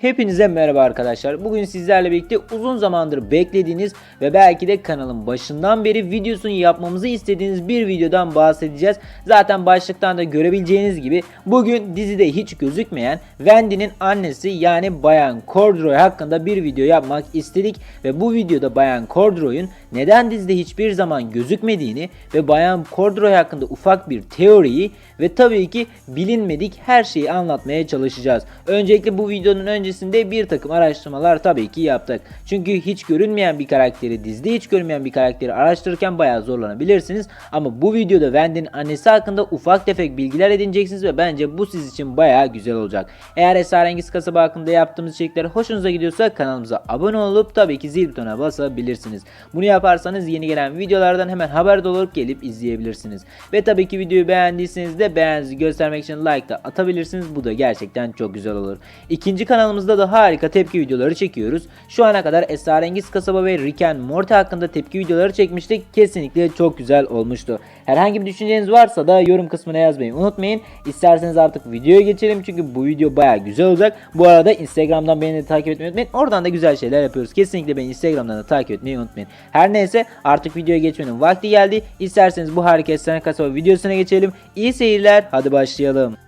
Hepinize merhaba arkadaşlar. Bugün sizlerle birlikte uzun zamandır beklediğiniz ve belki de kanalın başından beri videosunu yapmamızı istediğiniz bir videodan bahsedeceğiz. Zaten başlıktan da görebileceğiniz gibi bugün dizide hiç gözükmeyen Wendy'nin annesi yani Bayan Corduroy hakkında bir video yapmak istedik ve bu videoda Bayan Corduroy'un neden dizide hiçbir zaman gözükmediğini ve Bayan Corduroy hakkında ufak bir teoriyi ve tabii ki bilinmedik her şeyi anlatmaya çalışacağız. Öncelikle bu videonun öncesinde bir takım araştırmalar tabii ki yaptık. Çünkü hiç görünmeyen bir karakteri dizide hiç görünmeyen bir karakteri araştırırken bayağı zorlanabilirsiniz. Ama bu videoda Wendy'nin annesi hakkında ufak tefek bilgiler edineceksiniz ve bence bu siz için bayağı güzel olacak. Eğer Esrarengiz Kasaba hakkında yaptığımız içerikler hoşunuza gidiyorsa kanalımıza abone olup tabii ki zil butonuna basabilirsiniz. Bunu yaparsanız yeni gelen videolardan hemen haberdar olup gelip izleyebilirsiniz. Ve tabii ki videoyu beğendiyseniz de beğeninizi göstermek için like da atabilirsiniz. Bu da gerçekten çok güzel olur. İkinci kanalımızda da harika tepki videoları çekiyoruz. Şu ana kadar Esrarengiz Kasaba ve Rick and Morty hakkında tepki videoları çekmiştik. Kesinlikle çok güzel olmuştu. Herhangi bir düşünceniz varsa da yorum kısmına yazmayı unutmayın. İsterseniz artık videoya geçelim çünkü bu video baya güzel olacak. Bu arada Instagram'dan beni de takip etmeyi unutmayın. Oradan da güzel şeyler yapıyoruz. Kesinlikle beni Instagram'dan da takip etmeyi unutmayın. Her neyse artık videoya geçmenin vakti geldi. İsterseniz bu harika Esrarengiz Kasaba videosuna geçelim. İyi seyirler. Hadi başlayalım.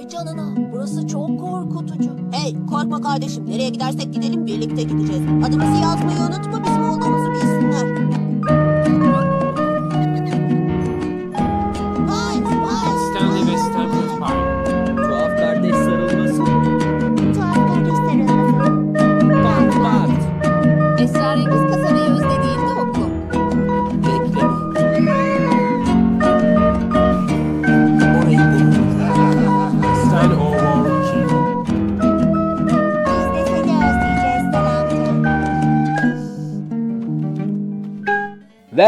Vay canına burası çok korkutucu. Hey korkma kardeşim nereye gidersek gidelim birlikte gideceğiz. Adımızı yazmayı unutma bizim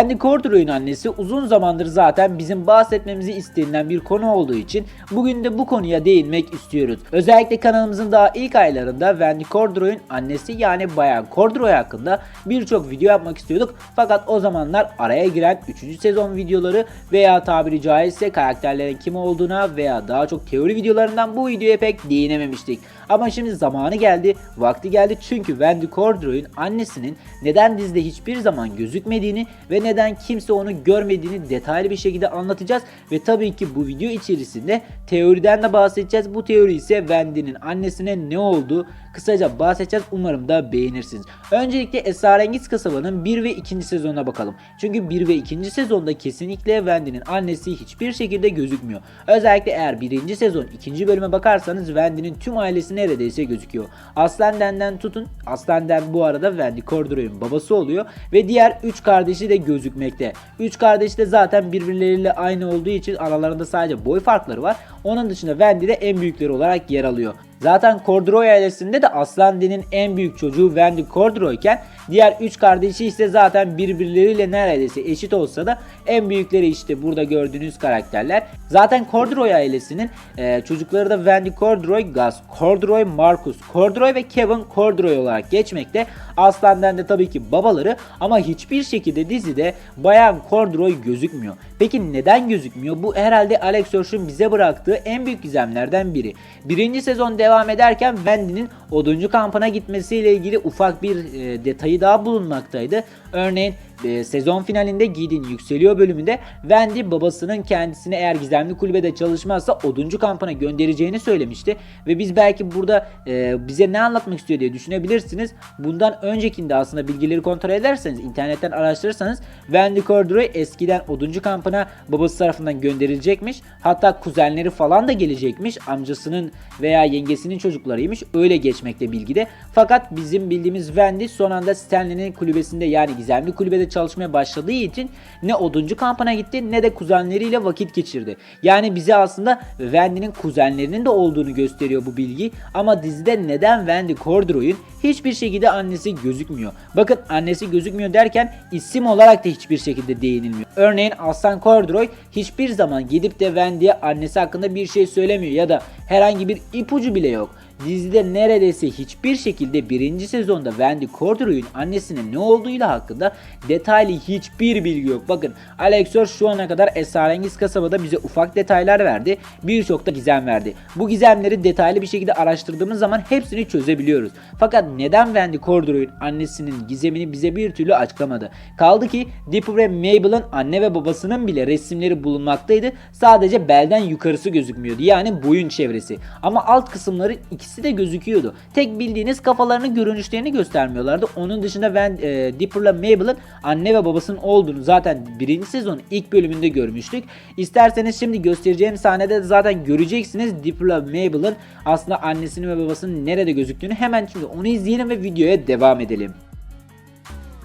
Wendy Corduroy'un annesi uzun zamandır zaten bizim bahsetmemizi istenilen bir konu olduğu için bugün de bu konuya değinmek istiyoruz. Özellikle kanalımızın daha ilk aylarında Wendy Corduroy'un annesi yani Bayan Corduroy hakkında birçok video yapmak istiyorduk. Fakat o zamanlar araya giren 3. sezon videoları veya tabiri caizse karakterlerin kim olduğuna veya daha çok teori videolarından bu videoya pek değinememiştik. Ama şimdi zamanı geldi, vakti geldi çünkü Wendy Corduroy'un annesinin neden dizide hiçbir zaman gözükmediğini ve neden kimse onu görmediğini detaylı bir şekilde anlatacağız. Ve tabii ki bu video içerisinde teoriden de bahsedeceğiz. Bu teori ise Wendy'nin annesine ne oldu kısaca bahsedeceğiz. Umarım da beğenirsiniz. Öncelikle Esrarengiz Kasaba'nın 1 ve 2. sezonuna bakalım. Çünkü 1 ve 2. sezonda kesinlikle Wendy'nin annesi hiçbir şekilde gözükmüyor. Özellikle eğer 1. sezon 2. bölüme bakarsanız Wendy'nin tüm ailesi neredeyse gözüküyor. Aslan Den'den tutun. Aslan Den bu arada Wendy Corduroy'un babası oluyor ve diğer 3 kardeşi de gözükmekte. 3 kardeş de zaten birbirleriyle aynı olduğu için aralarında sadece boy farkları var. Onun dışında Wendy de en büyükleri olarak yer alıyor. Zaten Corduroy ailesinde de Aslan Den'in en büyük çocuğu Wendy Corduroy iken diğer 3 kardeşi ise zaten birbirleriyle neredeyse eşit olsa da en büyükleri işte burada gördüğünüz karakterler. Zaten Corduroy ailesinin e, çocukları da Wendy Corduroy, Gus Corduroy, Marcus Corduroy ve Kevin Corduroy olarak geçmekte. Aslan Den de tabii ki babaları ama hiçbir şekilde dizide Bayan Corduroy gözükmüyor. Peki neden gözükmüyor? Bu herhalde Alex Hirsch'ün bize bıraktığı en büyük gizemlerden biri. Birinci sezon devam ederken Wendy'nin oduncu kampına gitmesiyle ilgili ufak bir e, detayı daha bulunmaktaydı. Örneğin e, sezon finalinde Gidin Yükseliyor bölümünde Wendy babasının kendisini eğer gizemli kulübede çalışmazsa oduncu kampına göndereceğini söylemişti. Ve biz belki burada e, bize ne anlatmak istiyor diye düşünebilirsiniz. Bundan öncekinde aslında bilgileri kontrol ederseniz internetten araştırırsanız Wendy Corduroy eskiden oduncu kampına babası tarafından gönderilecekmiş. Hatta kuzenleri falan da gelecekmiş. Amcasının veya yengesinin çocuklarıymış. Öyle geçmekte bilgide. Fakat bizim bildiğimiz Wendy son anda Stanley'nin kulübesinde yani gizemli kulübede çalışmaya başladığı için ne oduncu kampına gitti ne de kuzenleriyle vakit geçirdi. Yani bize aslında Wendy'nin kuzenlerinin de olduğunu gösteriyor bu bilgi. Ama dizide neden Wendy Corduroy'un hiçbir şekilde annesi gözükmüyor. Bakın annesi gözükmüyor derken isim olarak da hiçbir şekilde değinilmiyor. Örneğin Aslan Corduroy hiçbir zaman gidip de Wendy'ye annesi hakkında bir şey söylemiyor ya da herhangi bir ipucu bile yok. Dizide neredeyse hiçbir şekilde birinci sezonda Wendy Corduroy'un annesinin ne olduğuyla hakkında detaylı hiçbir bilgi yok. Bakın Alex Hirsch şu ana kadar Esrarengiz Kasaba'da bize ufak detaylar verdi. Birçok da gizem verdi. Bu gizemleri detaylı bir şekilde araştırdığımız zaman hepsini çözebiliyoruz. Fakat neden Wendy Corduroy'un annesinin gizemini bize bir türlü açıklamadı? Kaldı ki Dipper ve Mabel'ın anne ve babasının bile resimleri bulunmaktaydı. Sadece belden yukarısı gözükmüyordu. Yani boyun çevresi. Ama alt kısımları ikisi de gözüküyordu. Tek bildiğiniz kafalarını görünüşlerini göstermiyorlardı. Onun dışında ben e, Dipper'la Mabel'ın anne ve babasının olduğunu zaten birinci sezon ilk bölümünde görmüştük. İsterseniz şimdi göstereceğim sahnede de zaten göreceksiniz Dipper'la Mabel'ın aslında annesinin ve babasının nerede gözüktüğünü. Hemen şimdi onu izleyelim ve videoya devam edelim.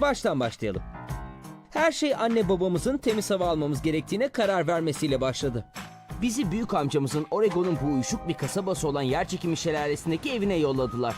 Baştan başlayalım. Her şey anne babamızın temiz hava almamız gerektiğine karar vermesiyle başladı. Bizi büyük amcamızın Oregon'un bu uyuşuk bir kasabası olan yerçekimi şelalesindeki evine yolladılar.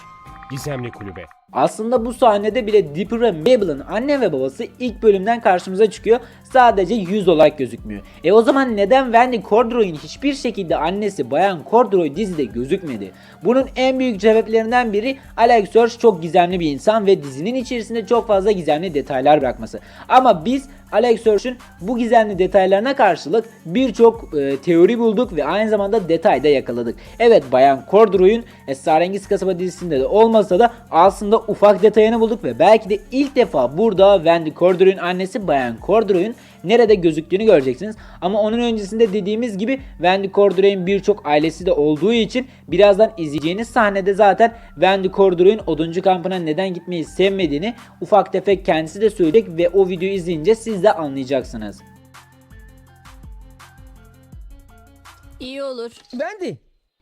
Gizemli kulübe. Aslında bu sahnede bile Dipper ve Mabel'ın anne ve babası ilk bölümden karşımıza çıkıyor. Sadece yüz olarak gözükmüyor. E o zaman neden Wendy Corduroy'un hiçbir şekilde annesi Bayan Corduroy dizide gözükmedi? Bunun en büyük sebeplerinden biri Alex Hirsch çok gizemli bir insan ve dizinin içerisinde çok fazla gizemli detaylar bırakması. Ama biz Alex Hirsch'ün bu gizemli detaylarına karşılık birçok e, teori bulduk ve aynı zamanda detay da yakaladık. Evet Bayan Corduroy'un Esrarengiz Kasaba dizisinde de olmasa da aslında ufak detayını bulduk ve belki de ilk defa burada Wendy Corduroy'un annesi Bayan Corduroy'un nerede gözüktüğünü göreceksiniz. Ama onun öncesinde dediğimiz gibi Wendy Corduroy'un birçok ailesi de olduğu için birazdan izleyeceğiniz sahnede zaten Wendy Corduroy'un oduncu kampına neden gitmeyi sevmediğini ufak tefek kendisi de söyleyecek ve o videoyu izleyince siz de anlayacaksınız. İyi olur. Wendy,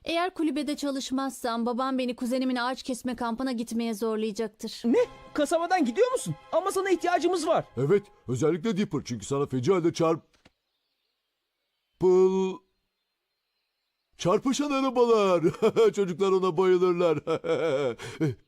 Eğer kulübede çalışmazsam babam beni kuzenimin ağaç kesme kampına gitmeye zorlayacaktır. ne? Kasabadan gidiyor musun? Ama sana ihtiyacımız var. Evet, özellikle Dipper çünkü sana feci halde çarp... Pıl... Çarpışan arabalar. Çocuklar ona bayılırlar.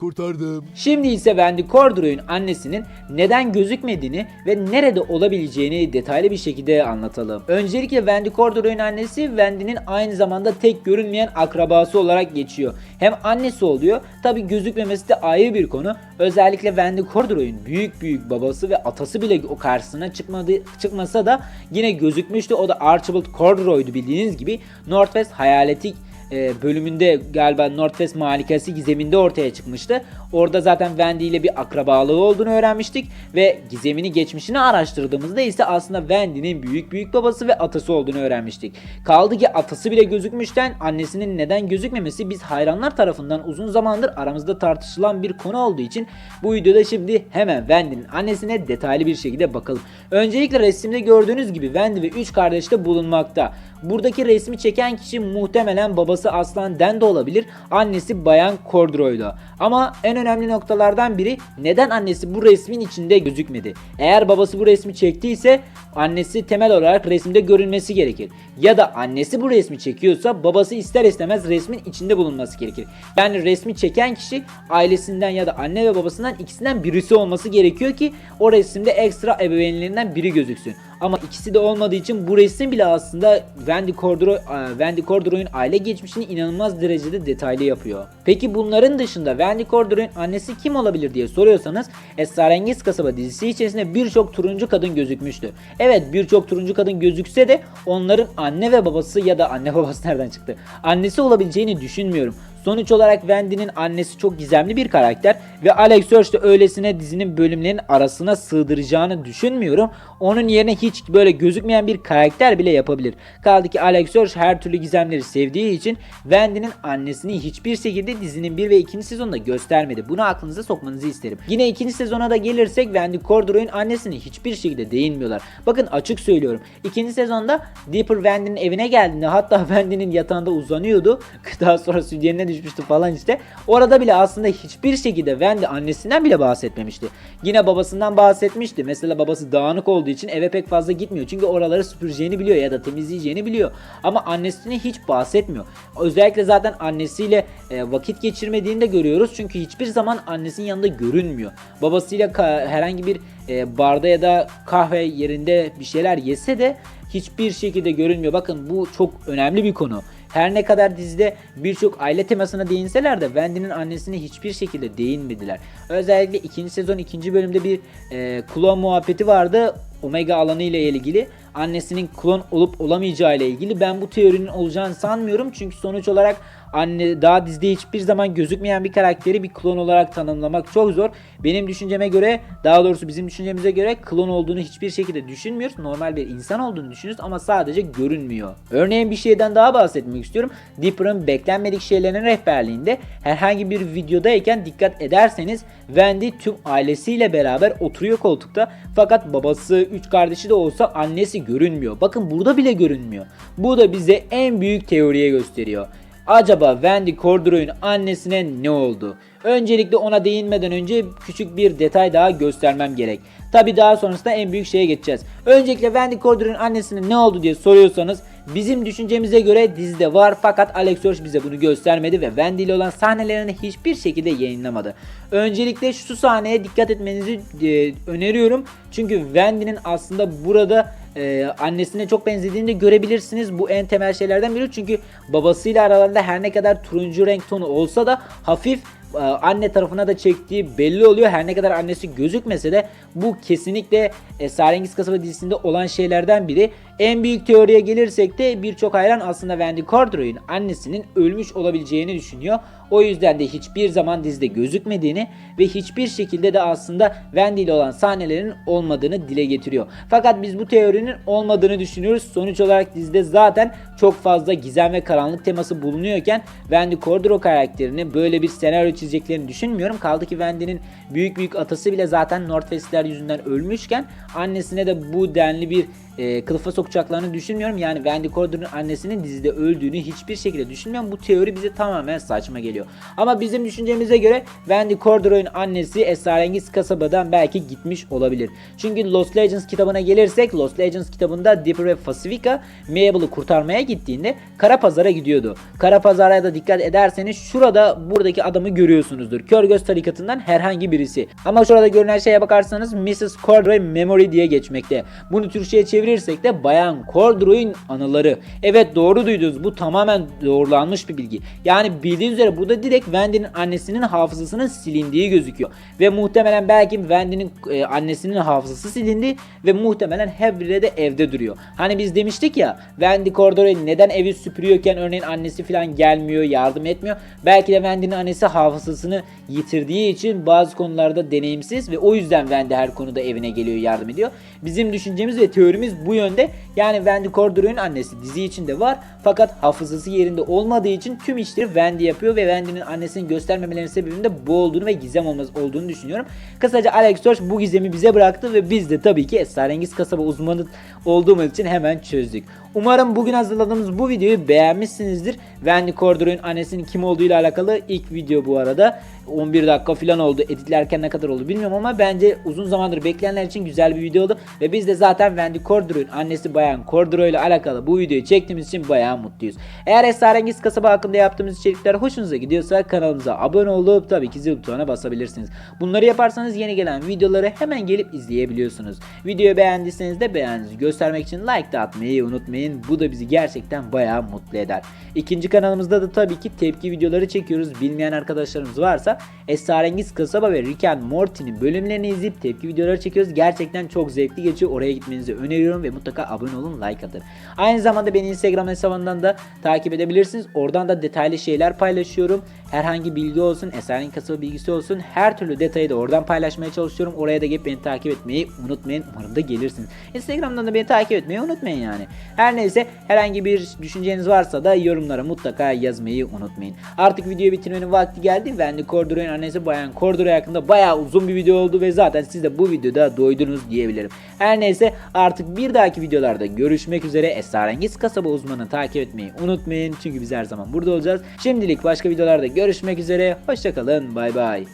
Kurtardım. Şimdi ise Wendy Corduroy'un annesinin neden gözükmediğini ve nerede olabileceğini detaylı bir şekilde anlatalım. Öncelikle Wendy Corduroy'un annesi Wendy'nin aynı zamanda tek görünmeyen akrabası olarak geçiyor. Hem annesi oluyor tabi gözükmemesi de ayrı bir konu. Özellikle Wendy Corduroy'un büyük büyük babası ve atası bile o karşısına çıkmadı, çıkmasa da yine gözükmüştü. O da Archibald Corduroy'du bildiğiniz gibi Northwest hayaletik e, bölümünde galiba Northwest Malikası gizeminde ortaya çıkmıştı. Orada zaten Wendy ile bir akrabalığı olduğunu öğrenmiştik ve gizemini geçmişini araştırdığımızda ise aslında Wendy'nin büyük büyük babası ve atası olduğunu öğrenmiştik. Kaldı ki atası bile gözükmüşten annesinin neden gözükmemesi biz hayranlar tarafından uzun zamandır aramızda tartışılan bir konu olduğu için bu videoda şimdi hemen Wendy'nin annesine detaylı bir şekilde bakalım. Öncelikle resimde gördüğünüz gibi Wendy ve 3 kardeş de bulunmakta. Buradaki resmi çeken kişi muhtemelen babası Aslan Den de olabilir, annesi Bayan Corduroy'du. Ama en önemli noktalardan biri neden annesi bu resmin içinde gözükmedi? Eğer babası bu resmi çektiyse annesi temel olarak resimde görünmesi gerekir. Ya da annesi bu resmi çekiyorsa babası ister istemez resmin içinde bulunması gerekir. Yani resmi çeken kişi ailesinden ya da anne ve babasından ikisinden birisi olması gerekiyor ki o resimde ekstra ebeveynlerinden biri gözüksün. Ama ikisi de olmadığı için bu resim bile aslında Wendy Corduroy, e, Wendy Corduroy'un aile geçmişini inanılmaz derecede detaylı yapıyor. Peki bunların dışında Wendy Corduroy'un annesi kim olabilir diye soruyorsanız Esrarengiz Kasaba dizisi içerisinde birçok turuncu kadın gözükmüştü. Evet birçok turuncu kadın gözükse de onların anne ve babası ya da anne babası nereden çıktı? Annesi olabileceğini düşünmüyorum. Sonuç olarak Wendy'nin annesi çok gizemli bir karakter ve Alex Hirsch de öylesine dizinin bölümlerinin arasına sığdıracağını düşünmüyorum. Onun yerine hiç böyle gözükmeyen bir karakter bile yapabilir. Kaldı ki Alex Hirsch her türlü gizemleri sevdiği için Wendy'nin annesini hiçbir şekilde dizinin 1 ve 2. sezonunda göstermedi. Bunu aklınıza sokmanızı isterim. Yine 2. sezona da gelirsek Wendy Corduroy'un annesini hiçbir şekilde değinmiyorlar. Bakın açık söylüyorum. 2. sezonda Dipper Wendy'nin evine geldiğinde hatta Wendy'nin yatağında uzanıyordu. Daha sonra sütyenine düşmüştü falan işte. Orada bile aslında hiçbir şekilde Wendy annesinden bile bahsetmemişti. Yine babasından bahsetmişti. Mesela babası dağınık olduğu için eve pek fazla gitmiyor. Çünkü oraları süpüreceğini biliyor ya da temizleyeceğini biliyor. Ama annesine hiç bahsetmiyor. Özellikle zaten annesiyle e, vakit geçirmediğini de görüyoruz. Çünkü hiçbir zaman annesinin yanında görünmüyor. Babasıyla herhangi bir e, barda ya da kahve yerinde bir şeyler yese de hiçbir şekilde görünmüyor. Bakın bu çok önemli bir konu. Her ne kadar dizide birçok aile temasına değinseler de Wendy'nin annesine hiçbir şekilde değinmediler. Özellikle ikinci sezon ikinci bölümde bir e, klon muhabbeti vardı. Omega alanı ile ilgili annesinin klon olup olamayacağı ile ilgili ben bu teorinin olacağını sanmıyorum. Çünkü sonuç olarak anne daha dizide hiçbir zaman gözükmeyen bir karakteri bir klon olarak tanımlamak çok zor. Benim düşünceme göre daha doğrusu bizim düşüncemize göre klon olduğunu hiçbir şekilde düşünmüyoruz. Normal bir insan olduğunu düşünüyoruz ama sadece görünmüyor. Örneğin bir şeyden daha bahsetmek istiyorum. Dipper'ın beklenmedik şeylerin rehberliğinde herhangi bir videodayken dikkat ederseniz Wendy tüm ailesiyle beraber oturuyor koltukta fakat babası, üç kardeşi de olsa annesi görünmüyor. Bakın burada bile görünmüyor. Bu da bize en büyük teoriye gösteriyor. Acaba Wendy Corduroy'un annesine ne oldu? Öncelikle ona değinmeden önce küçük bir detay daha göstermem gerek. Tabi daha sonrasında en büyük şeye geçeceğiz. Öncelikle Wendy Corduroy'un annesine ne oldu diye soruyorsanız bizim düşüncemize göre dizide var fakat Alex Hirsch bize bunu göstermedi ve Wendy ile olan sahnelerini hiçbir şekilde yayınlamadı. Öncelikle şu sahneye dikkat etmenizi e, öneriyorum. Çünkü Wendy'nin aslında burada e, annesine çok benzediğini de görebilirsiniz. Bu en temel şeylerden biri. Çünkü babasıyla aralarında her ne kadar turuncu renk tonu olsa da hafif e, anne tarafına da çektiği belli oluyor. Her ne kadar annesi gözükmese de bu kesinlikle Esrarengiz Kasaba dizisinde olan şeylerden biri. En büyük teoriye gelirsek de birçok hayran aslında Wendy Corduroy'un annesinin ölmüş olabileceğini düşünüyor. O yüzden de hiçbir zaman dizide gözükmediğini ve hiçbir şekilde de aslında Wendy ile olan sahnelerin olmadığını dile getiriyor. Fakat biz bu teorinin olmadığını düşünüyoruz. Sonuç olarak dizide zaten çok fazla gizem ve karanlık teması bulunuyorken Wendy Cordero karakterini böyle bir senaryo çizeceklerini düşünmüyorum. Kaldı ki Wendy'nin büyük büyük atası bile zaten Northwest'ler yüzünden ölmüşken annesine de bu denli bir e, kılıfa sokacaklarını düşünmüyorum. Yani Wendy Corder'ın annesinin dizide öldüğünü hiçbir şekilde düşünmüyorum. Bu teori bize tamamen saçma geliyor. Ama bizim düşüncemize göre Wendy Corduroy'un annesi Esrarengiz kasabadan belki gitmiş olabilir. Çünkü Lost Legends kitabına gelirsek Lost Legends kitabında Dipper ve Pacifica Mabel'ı kurtarmaya gittiğinde Kara Pazar'a gidiyordu. Kara Pazar'a da dikkat ederseniz şurada buradaki adamı görüyorsunuzdur. Kör göz tarikatından herhangi birisi. Ama şurada görünen şeye bakarsanız Mrs. Corduroy Memory diye geçmekte. Bunu Türkçe'ye çevirirsek de Bayan Corduroy'un anıları. Evet doğru duydunuz. Bu tamamen doğrulanmış bir bilgi. Yani bildiğiniz üzere burada direkt Wendy'nin annesinin hafızasının silindiği gözüküyor. Ve muhtemelen belki Wendy'nin e, annesinin hafızası silindi ve muhtemelen Harry de evde duruyor. Hani biz demiştik ya Wendy Corduroy neden evi süpürüyorken örneğin annesi falan gelmiyor, yardım etmiyor. Belki de Wendy'nin annesi hafızasını yitirdiği için bazı konularda deneyimsiz ve o yüzden Wendy her konuda evine geliyor, yardım ediyor. Bizim düşüncemiz ve teorimiz bu yönde. Yani Wendy Corduroy'un annesi dizi içinde var fakat hafızası yerinde olmadığı için tüm işleri Wendy yapıyor ve Wendy'nin annesini göstermemelerinin sebebinin de bu olduğunu ve gizem olması olduğunu düşünüyorum. Kısaca Alex Hirsch bu gizemi bize bıraktı ve biz de tabii ki esrarengiz kasaba uzmanı olduğumuz için hemen çözdük. Umarım bugün hazırladığımız bu videoyu beğenmişsinizdir. Wendy Corduroy'un annesinin kim olduğu ile alakalı ilk video bu arada. 11 dakika falan oldu. Editlerken ne kadar oldu bilmiyorum ama bence uzun zamandır bekleyenler için güzel bir video oldu. Ve biz de zaten Wendy Corduroy'un annesi Bayan Corduroy ile alakalı bu videoyu çektiğimiz için bayağı mutluyuz. Eğer Esrarengiz Kasaba hakkında yaptığımız içerikler hoşunuza gidiyorsa kanalımıza abone olup tabii ki zil butonuna basabilirsiniz. Bunları yaparsanız yeni gelen videoları hemen gelip izleyebiliyorsunuz. Videoyu beğendiyseniz de beğendiğinizi göstermek için like de atmayı unutmayın. Bu da bizi gerçekten bayağı mutlu eder. İkinci kanalımızda da tabii ki tepki videoları çekiyoruz. Bilmeyen arkadaşlarımız varsa Esrarengiz Kasaba ve Rick and Morty'nin bölümlerini izleyip tepki videoları çekiyoruz. Gerçekten çok zevkli geçiyor. Oraya gitmenizi öneriyorum ve mutlaka abone olun, like atın. Aynı zamanda beni Instagram hesabından da takip edebilirsiniz. Oradan da detaylı şeyler paylaşıyorum. Herhangi bilgi olsun, Esrarengiz Kasaba bilgisi olsun. Her türlü detayı da oradan paylaşmaya çalışıyorum. Oraya da gelip beni takip etmeyi unutmayın. Umarım da gelirsiniz. Instagram'dan da beni takip etmeyi unutmayın yani. Her neyse herhangi bir düşünceniz varsa da yorumlara mutlaka yazmayı unutmayın. Artık videoyu bitirmenin vakti geldi. Wendy Corduroy'un annesi Bayan Corduroy hakkında bayağı uzun bir video oldu ve zaten siz de bu videoda doydunuz diyebilirim. Her neyse artık bir dahaki videolarda görüşmek üzere. Esrarengiz Kasaba uzmanını takip etmeyi unutmayın. Çünkü biz her zaman burada olacağız. Şimdilik başka videolarda görüşmek üzere. Hoşçakalın. Bay bay.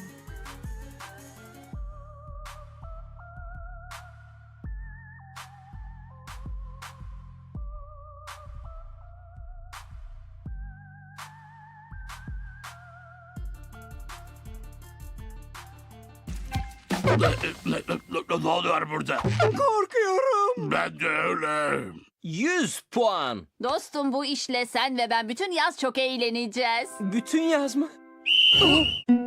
Ne oluyor burada? Korkuyorum. Ben de öyle. 100 puan. Dostum bu işle sen ve ben bütün yaz çok eğleneceğiz. Bütün yaz mı?